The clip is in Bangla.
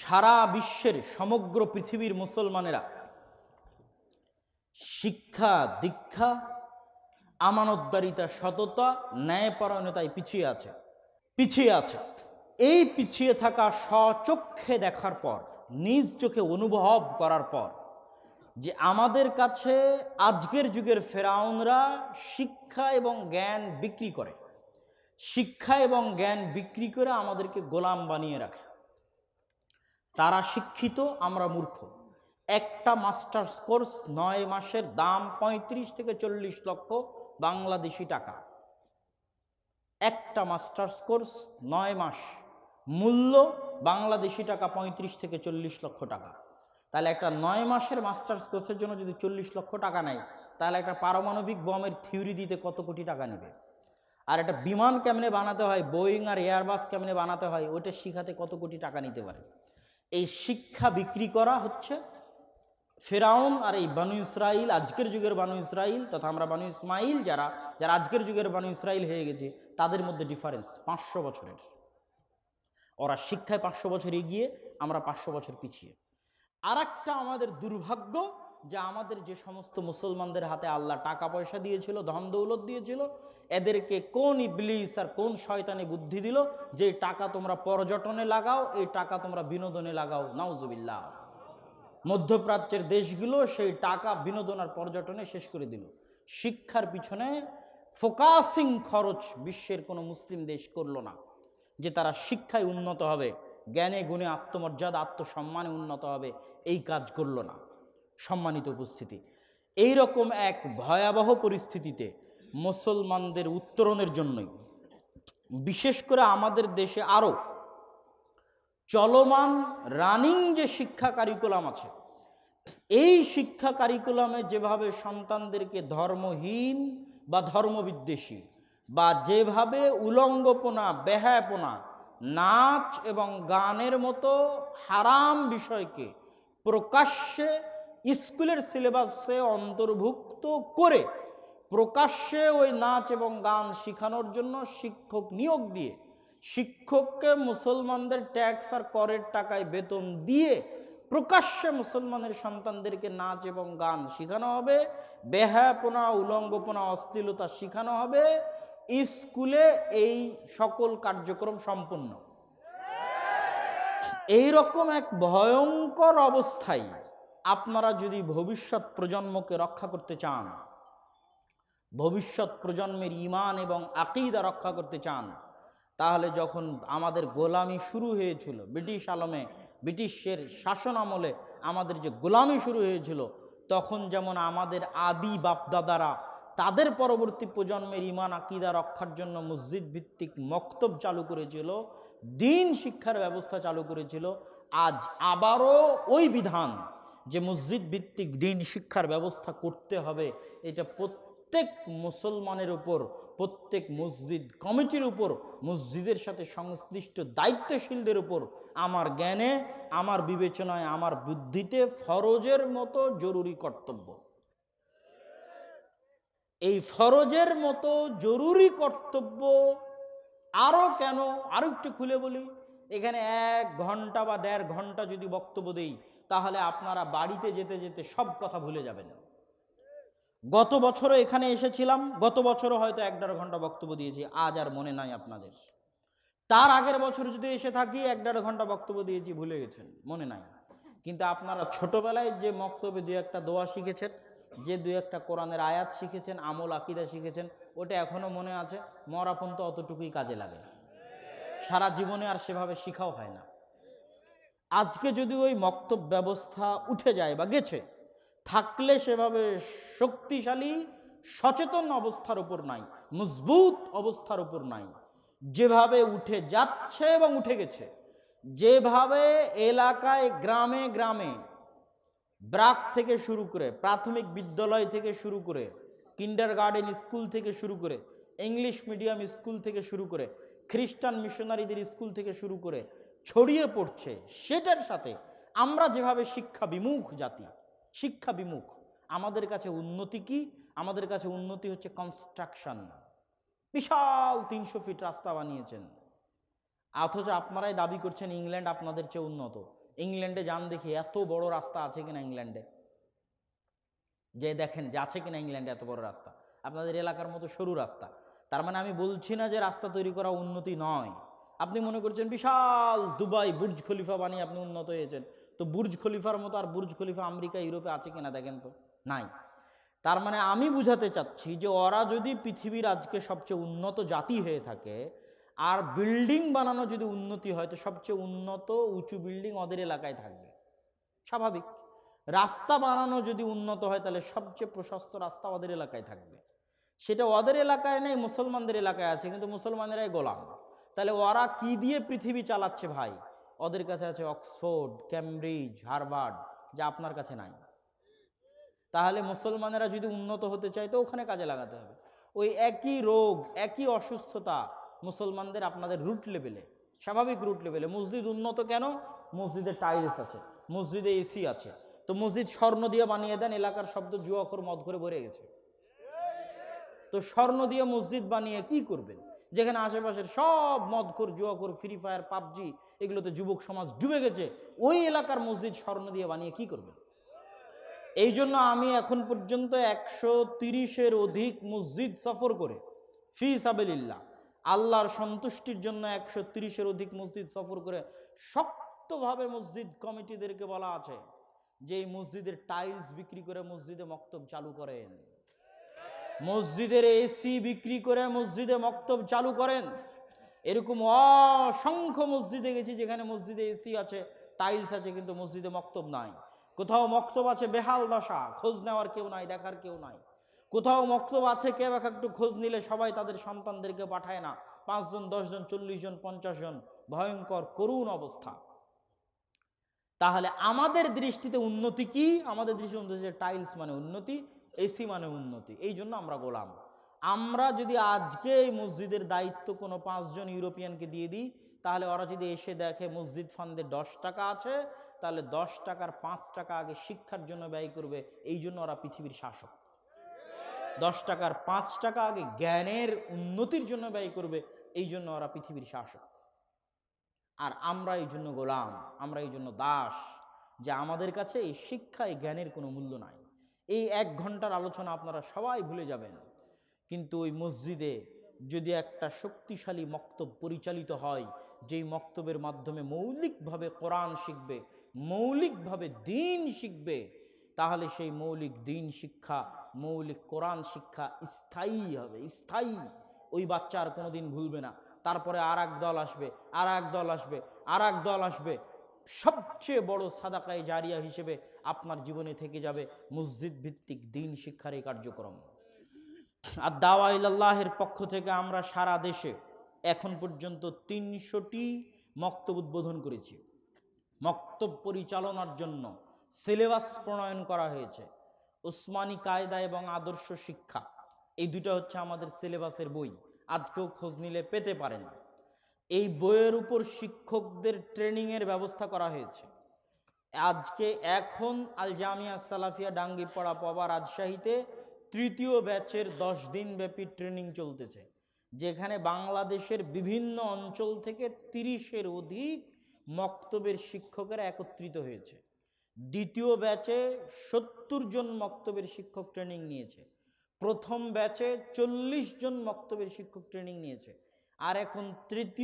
সারা বিশ্বের সমগ্র পৃথিবীর মুসলমানেরা শিক্ষা, দীক্ষা, আমানতদারিতা, সততা, ন্যায়পরায়ণতায় পিছিয়ে আছে পিছিয়ে আছে। এই পিছিয়ে থাকা স্বচক্ষে দেখার পর, নিজ চোখে অনুভব করার পর, যে আমাদের কাছে আজকের যুগের ফেরাউনরা শিক্ষা এবং জ্ঞান বিক্রি করে। শিক্ষা এবং জ্ঞান বিক্রি করে আমাদেরকে গোলাম বানিয়ে রাখে। তারা শিক্ষিত, আমরা মূর্খ। একটা মাস্টার্স কোর্স নয় মাসের দাম পঁয়ত্রিশ থেকে চল্লিশ লক্ষ বাংলাদেশি টাকা। একটা মাস্টার্স কোর্স নয় মাস, মূল্য বাংলাদেশি টাকা পঁয়ত্রিশ থেকে চল্লিশ লক্ষ টাকা। তাহলে একটা নয় মাসের মাস্টার্স কোর্সের জন্য যদি চল্লিশ লক্ষ টাকা নেয়, তাহলে একটা পারমাণবিক বমের থিওরি দিতে কত কোটি টাকা নেবে? আর একটা বিমান কেমনে বানাতে হয়, বোয়িং আর এয়ারবাস কেমনে বানাতে হয়, ওইটা শিখাতে কত কোটি টাকা নিতে পারে? এই শিক্ষা বিক্রি করা হচ্ছে। ফেরাউন আর এই বানু ইসরাইল, আজকের যুগের বানু ইসরাইল তথা আমরা বানু ইসমাইল যারা যারা আজকের যুগের বানু ইসরাইল হয়ে গেছে, তাদের মধ্যে ডিফারেন্স পাঁচশো বছরের। ওরা শিক্ষায় পাঁচশো বছর এগিয়ে, আমরা পাঁচশো বছর পিছিয়ে। আর আমাদের দুর্ভাগ্য যে আমাদের যে সমস্ত মুসলমানদের হাতে আল্লাহ টাকা পয়সা দিয়েছিল, ধন দৌলত দিয়েছিল, এদেরকে কোন ইবলিস আর কোন শয়তানে বুদ্ধি দিল যে টাকা তোমরা পর্যটনে লাগাও, এই টাকা তোমরা বিনোদনে লাগাও। নাউজুবিল্লাহ। মধ্যপ্রাচ্যের দেশগুলো সেই টাকা বিনোদন আর পর্যটনে শেষ করে দিল। শিক্ষার পিছনে ফোকাসিং খরচ বিশ্বের কোনো মুসলিম দেশ করল না, যে তারা শিক্ষায় উন্নত হবে, জ্ঞানে গুণে আত্মমর্যাদা, আত্মসম্মানে উন্নত হবে, এই কাজ করল না। সম্মানিত উপস্থিতি। এই রকম এক ভয়াবহ পরিস্থিতিতে মুসলমানদের উত্তরণের জন্যই, বিশেষ করে আমাদের দেশে আরও চলমান রানিং যে শিক্ষা কারিকুলাম আছে, এই শিক্ষা কারিকুলামে যেভাবে সন্তানদেরকে ধর্মহীন বা ধর্মবিদ্বেষী বা যেভাবে উলঙ্গপনা, বেহায়াপনা, নাচ এবং গানের মতো হারাম বিষয়কে প্রকাশ্যে স্কুলের সিলেবাসে অন্তর্ভুক্ত করে প্রকাশ্যে ওই নাচ এবং গান শেখানোর জন্য শিক্ষক নিয়োগ দিয়ে শিক্ষককে মুসলমানদের ট্যাক্স আর করের টাকায় বেতন দিয়ে প্রকাশ্যে মুসলমানের সন্তানদেরকে নাচ এবং গান শেখানো হবে বেহাপনা উলঙ্গপনা, অশ্লীলতা শেখানো হবে। স্কুলে এই সকল কার্যক্রম সম্পন্ন। এই রকম এক ভয়ঙ্কর অবস্থায় আপনারা যদি ভবিষ্যৎ প্রজন্মকে রক্ষা করতে চান, ভবিষ্যৎ প্রজন্মের ইমান এবং আকিদা রক্ষা করতে চান, তাহলে যখন আমাদের গোলামি শুরু হয়েছিল, ব্রিটিশ আলমে, ব্রিটিশের শাসন আমলে আমাদের যে গোলামি শুরু হয়েছিল, তখন যেমন আমাদের আদি বাপদাদারা তাদের পরবর্তী প্রজন্মের ইমান আকিদা রক্ষার জন্য মসজিদ ভিত্তিক মক্তব চালু করেছিল, দিন শিক্ষার ব্যবস্থা চালু করেছিল, আজ আবারও ওই বিধান যে মসজিদ ভিত্তিক দিন শিক্ষার ব্যবস্থা করতে হবে, এটা প্রত্যেক মুসলমানের উপর, প্রত্যেক মসজিদ কমিটির উপর, মসজিদের সাথে সংশ্লিষ্ট দায়িত্বশীলদের উপর, আমার জ্ঞানে, আমার বিবেচনায়, আমার বুদ্ধিতে ফরজের মতো জরুরি কর্তব্য। এই ফরজের মতো জরুরি কর্তব্য আরও কেন? আরও একটু খুলে বলি। এখানে এক ঘণ্টা বা দেড় ঘণ্টা যদি বক্তব্য দেই তাহলে আপনারা বাড়িতে যেতে যেতে সব কথা ভুলে যাবেন। গত বছরও এখানে এসেছিলাম, গত বছরও হয়তো এক দেড় ঘণ্টা বক্তব্য দিয়েছি, আজ আর মনে নাই আপনাদের। তার আগের বছর যদি এসে থাকি, এক দেড় ঘণ্টা বক্তব্য দিয়েছি, ভুলে গেছেন, মনে নাই। কিন্তু আপনারা ছোটবেলায় যে বক্তব্যে দু একটা দোয়া শিখেছেন, যে দু একটা কোরআনের আয়াত শিখেছেন, আমল আকিদা শিখেছেন, ওটা এখনও মনে আছে মরাপন তো অতটুকুই কাজে লাগে। সারা জীবনে আর সেভাবে শিখাও হয় না। আজকে যদি ওই মক্তব ব্যবস্থা উঠে যায় বা গেছে, থাকলে সেভাবে শক্তিশালী, সচেতন অবস্থার উপর নাই, মজবুত অবস্থার উপর নাই। যেভাবে উঠে যাচ্ছে এবং উঠে গেছে, যেভাবে এলাকায় গ্রামে গ্রামে ব্রাক থেকে শুরু করে, প্রাথমিক বিদ্যালয় থেকে শুরু করে কিন্ডার গার্ডেন স্কুল থেকে শুরু করে, ইংলিশ মিডিয়াম স্কুল থেকে শুরু করে, খ্রিস্টান মিশনারিদের স্কুল থেকে শুরু করে ছড়িয়ে পড়ছে, সেটার সাথে আমরা যেভাবে শিক্ষা বিমুখ জাতি, শিক্ষা বিমুখ, আমাদের কাছে উন্নতি কি? আমাদের কাছে উন্নতি হচ্ছে কনস্ট্রাকশন বিশাল তিনশো ফিট রাস্তা বানিয়েছেন। অথচ আপনারাই দাবি করছেন ইংল্যান্ড আপনাদের চেয়ে উন্নত। ইংল্যান্ডে যান দেখি এত বড় রাস্তা আছে কিনা ইংল্যান্ডে? যে দেখেন যে আছে কিনা ইংল্যান্ডে এত বড় রাস্তা। আপনাদের এলাকার মতো সরু রাস্তা। তার মানে আমি বলছি না যে রাস্তা তৈরি করা উন্নতি নয়। আপনি মনে করছেন বিশাল দুবাই বুর্জ খলিফা বানিয়ে আপনি উন্নত হয়েছেন। তো বুর্জ খলিফার মতো আর বুর্জ খলিফা আমেরিকা, ইউরোপে আছে কিনা দেখেন তো? নাই। তার মানে আমি বুঝাতে চাচ্ছি যে ওরা যদি পৃথিবীর আজকে সবচেয়ে উন্নত জাতি হয়ে থাকে আর বিল্ডিং বানানো যদি উন্নতি হয়, তো সবচেয়ে উন্নত উঁচু বিল্ডিং ওদের এলাকায় থাকবে। স্বাভাবিক। রাস্তা বানানো যদি উন্নত হয়, তাহলে সবচেয়ে প্রশস্ত রাস্তা ওদের এলাকায় থাকবে। সেটা ওদের এলাকায় নেই, মুসলমানদের এলাকায় আছে, কিন্তু মুসলমানেরাই গোলাম। তাহলে ওরা কি দিয়ে পৃথিবী চালাচ্ছে ভাই? ওদের কাছে আছে অক্সফোর্ড ক্যামব্রিজ হারভার্ড, যা আপনার কাছে নাই। তাহলে মুসলমানেরা যদি উন্নত হতে চায় তো ওখানে কাজে লাগাতে হবে। ওই একই রোগ, একই অসুস্থতা মুসলমানদের আপনাদের রুট লেভেলে স্বাভাবিক রুট লেভেলে মসজিদ উন্নত কেন? মসজিদে টাইলস আছে, মসজিদে এসি আছে। তো মসজিদ স্বর্ণ দিয়ে বানিয়ে দেন, এলাকার শব্দ জুয়াখর মদ করে ভরে গেছে। তো স্বর্ণ দিয়ে মসজিদ বানিয়ে কি করবেন? যেখানে আশেপাশের সব মদখোর, জুয়াখোর ফ্রি ফায়ার পাবজি, এগুলোতে যুবক সমাজ ডুবে গেছে, ওই এলাকার মসজিদ স্বর্ণ দিয়ে বানিয়ে কি করবেন এই জন্য আমি এখন পর্যন্ত একশো তিরিশের অধিক মসজিদ সফর করে, ফি সাবেলিল্লাহ, আল্লাহর সন্তুষ্টির জন্য একশো তিরিশের অধিক মসজিদ সফর করে শক্তভাবে মসজিদ কমিটিদেরকে বলা আছে যে এই মসজিদের টাইলস বিক্রি করে মসজিদে মক্তব চালু করেন। মসজিদের এসি বিক্রি করে মসজিদে মক্তব চালু করেন। এরকম অসংখ্য মসজিদে গেছি যেখানে মসজিদে এসি আছে টাইলস আছে, কিন্তু মসজিদে মক্তব নাই। কোথাও মক্তব আছে বেহাল দশা, খোঁজ নেওয়ার কেউ নাই, দেখার কেউ নাই। কোথাও মক্তব আছে কেউ এক একটু খোঁজ নিলে সবাই তাদের সন্তানদেরকে পাঠায় না। পাঁচজন, দশজন চল্লিশ জন পঞ্চাশ জন ভয়ঙ্কর, করুণ অবস্থা। তাহলে আমাদের দৃষ্টিতে উন্নতি কি? আমাদের দৃষ্টিতে উন্নতি টাইলস মানে উন্নতি এসি মানে উন্নতি এই জন্য আমরা গোলাম। আমরা যদি আজকে এই মসজিদের দায়িত্ব কোনো পাঁচজন ইউরোপিয়ানকে দিয়ে দিই, তাহলে ওরা যদি এসে দেখে মসজিদ ফান্ডে দশ টাকা আছে, তাহলে দশ টাকার পাঁচ টাকা আগে শিক্ষার জন্য ব্যয় করবে এই জন্য ওরা পৃথিবীর শাসক। দশ টাকার পাঁচ টাকা আগে জ্ঞানের উন্নতির জন্য ব্যয় করবে এই জন্য ওরা পৃথিবীর শাসক। আর আমরা এই জন্য গোলাম, আমরা এই জন্য দাস, যে আমাদের কাছে এই শিক্ষা, এই জ্ঞানের কোনো মূল্য নাই। এই এক ঘণ্টার আলোচনা আপনারা সবাই ভুলে যাবেন। কিন্তু ওই মসজিদে যদি একটা শক্তিশালী মক্তব পরিচালিত হয়, যেই মক্তবের মাধ্যমে মৌলিকভাবে কোরআন শিখবে, মৌলিকভাবে দিন শিখবে, তাহলে সেই মৌলিক দিন শিক্ষা, মৌলিক কোরআন শিক্ষা স্থায়ী হবে, স্থায়ী। ওই বাচ্চা আর কোনোদিন ভুলবে না। তারপরে আর দল আসবে আর দল আসবে আর দল আসবে। সবচেয়ে বড় সাদাকায় জারিয়া হিসেবে আপনার জীবনে থেকে যাবে মসজিদ ভিত্তিক দিন শিক্ষার এই কার্যক্রম। আর দাওয়া ইল্লাহের পক্ষ থেকে আমরা সারা দেশে এখন পর্যন্ত তিনশোটি মক্তব উদ্বোধন করেছি। মক্তব পরিচালনার জন্য সিলেবাস প্রণয়ন করা হয়েছে। উসমানী কায়দা এবং আদর্শ শিক্ষা, এই দুটো হচ্ছে আমাদের সিলেবাসের বই। আজকেও খোঁজ নিলে পেতে পারেন। এই বইয়ের উপর শিক্ষকদের ট্রেনিংয়ের ব্যবস্থা করা হয়েছে। আজকে এখন আল জামিয়া সালাফিয়া ডাঙ্গিপাড়া পবা রাজশাহীতে তৃতীয় ব্যাচের দশ দিন ব্যাপী ট্রেনিং চলতেছে, যেখানে বাংলাদেশের বিভিন্ন অঞ্চল থেকে তিরিশের অধিক মক্তবের শিক্ষকেরা একত্রিত হয়েছে। দ্বিতীয় ব্যাচে সত্তর জন মক্তবের শিক্ষক ট্রেনিং নিয়েছে, প্রথম ব্যাচে চল্লিশ জন মক্তবের শিক্ষক ট্রেনিং নিয়েছে, আর এখন তৃতীয়